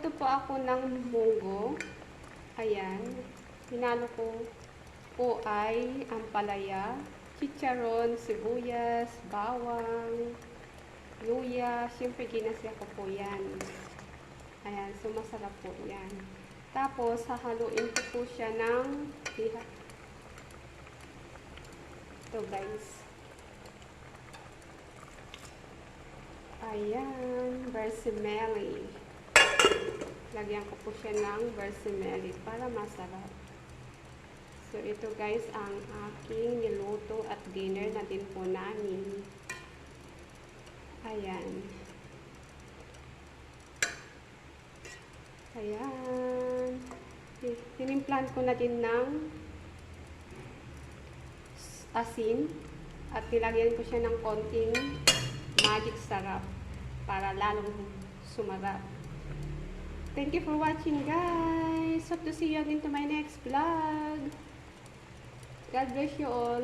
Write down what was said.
Nagluto po ako ng munggo. Ayan. Hinalo ko po ay ampalaya, chicharon, sibuyas, bawang, luya. Siyempre, ginasya ko po yan. Ayan. So, masarap po yan. Tapos, hahaluin ko po siya ng liha. Ito, guys. Ayan, versimeli. Lagyan ko po siya ng versimeli para masarap. So, ito guys ang aking niluto at dinner na din po namin. Ayan. Ayan. Tinimplan ko na din ng asin at nilagyan ko siya ng konting magic sarap para lalong sumarap. Thank you for watching guys. Hope to see you again to my next vlog. God bless you all.